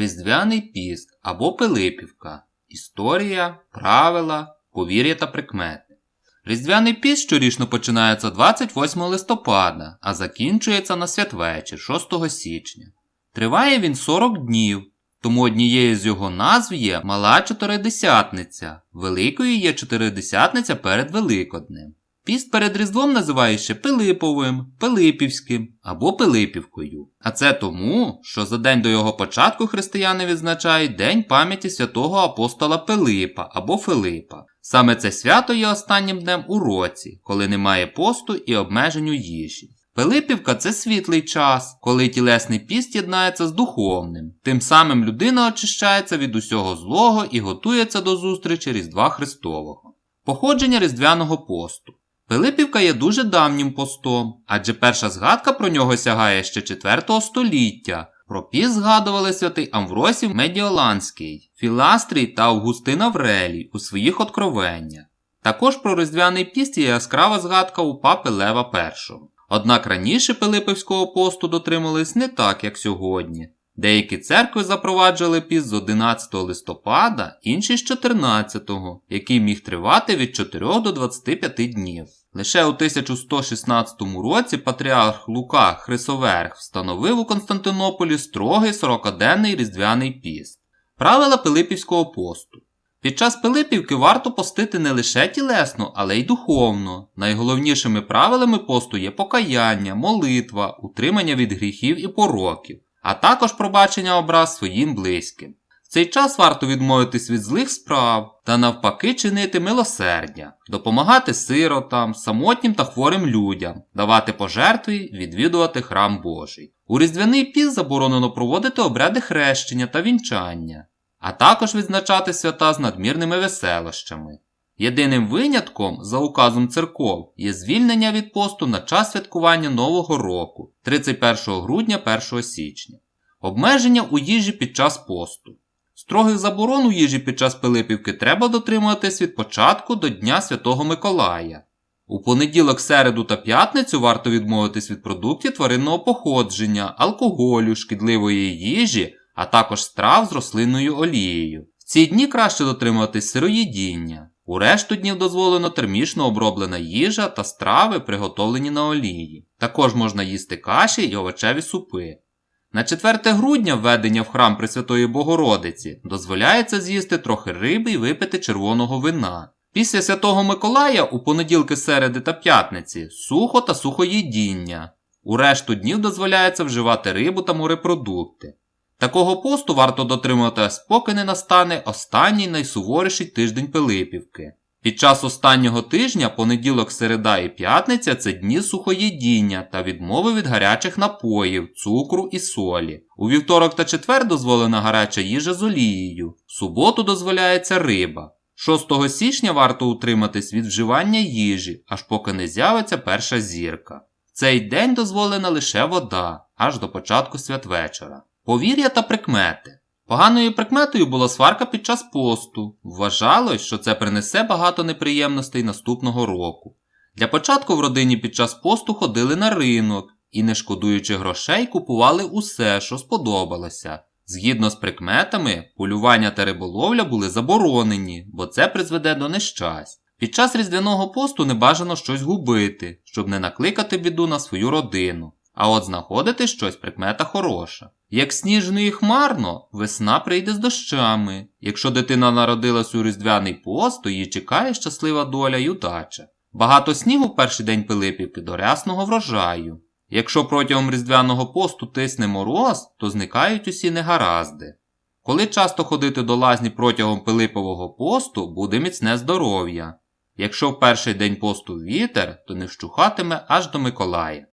Різдвяний піст або Пилипівка. Історія, правила, повір'я та прикмети. Різдвяний піст щорічно починається 28 листопада, а закінчується на святвечір 6 січня. Триває він 40 днів, тому однією з його назв є Мала Чотиридесятниця, великою є Чотиридесятниця перед Великоднем. Піст перед Різдвом називає ще Пилиповим, Пилипівським або Пилипівкою. А це тому, що за день до його початку християни відзначають День пам'яті святого апостола Пилипа або Филипа. Саме це свято є останнім днем у році, коли немає посту і обмежень у їжі. Пилипівка це світлий час, коли тілесний піст єднається з духовним. Тим самим людина очищається від усього злого і готується до зустрічі Різдва Христового. Походження Різдвяного посту. Пилипівка є дуже давнім постом, адже перша згадка про нього сягає ще 4 століття. Про піст згадували святий Амвросій Медіоланський, Філастрій та Августин Аврелій у своїх откровеннях. Також про Різдвяний піст є яскрава згадка у папи Лева І. Однак раніше Пилипівського посту дотримались не так, як сьогодні. Деякі церкви запроваджували піст з 11 листопада, інші з 14, який міг тривати від 4 до 25 днів. Лише у 1116 році патріарх Лука Хрисоверх встановив у Константинополі строгий 40-денний різдвяний піст. Правила Пилипівського посту. Під час Пилипівки варто постити не лише тілесно, але й духовно. Найголовнішими правилами посту є покаяння, молитва, утримання від гріхів і пороків, а також пробачення образ своїм близьким. В цей час варто відмовитись від злих справ та навпаки чинити милосердя, допомагати сиротам, самотнім та хворим людям, давати пожертви, відвідувати храм Божий. У Різдвяний піст заборонено проводити обряди хрещення та вінчання, а також відзначати свята з надмірними веселощами. Єдиним винятком за указом церков є звільнення від посту на час святкування Нового року 31 грудня 1 січня, обмеження у їжі під час посту. Строгих заборон у їжі під час Пилипівки треба дотримуватись від початку до Дня Святого Миколая. У понеділок, середу та п'ятницю варто відмовитись від продуктів тваринного походження, алкоголю, шкідливої їжі, а також страв з рослинною олією. В ці дні краще дотримуватись сироїдіння. У решту днів дозволено термічно оброблена їжа та страви, приготовлені на олії. Також можна їсти каші і овочеві супи. На 4 грудня введення в храм Пресвятої Богородиці дозволяється з'їсти трохи риби і випити червоного вина. Після Святого Миколая у понеділки, середи та п'ятниці сухо та сухоїдіння. У решту днів дозволяється вживати рибу та морепродукти. Такого посту варто дотримуватись, поки не настане останній найсуворіший тиждень Пилипівки. Під час останнього тижня понеділок, середа і п'ятниця це дні сухоїдіння та відмови від гарячих напоїв, цукру і солі. У вівторок та четвер дозволена гаряча їжа з олією. В суботу дозволяється риба. 6 січня варто утриматись від вживання їжі, аж поки не з'явиться перша зірка. В цей день дозволена лише вода, аж до початку святвечора. Повір'я та прикмети. Поганою прикметою була сварка під час посту. Вважалось, що це принесе багато неприємностей наступного року. Для початку в родині під час посту ходили на ринок і, не шкодуючи грошей, купували усе, що сподобалося. Згідно з прикметами, полювання та риболовля були заборонені, бо це призведе до нещасть. Під час різдвяного посту не бажано щось губити, щоб не накликати біду на свою родину. А от знаходити щось прикмета хороша. Як сніжно і хмарно, весна прийде з дощами. Якщо дитина народилась у різдвяний пост, то її чекає щаслива доля й удача. Багато снігу в перший день Пилипівки до рясного врожаю. Якщо протягом різдвяного посту тисне мороз, то зникають усі негаразди. Коли часто ходити до лазні протягом Пилипового посту, буде міцне здоров'я. Якщо в перший день посту вітер, то не вщухатиме аж до Миколая.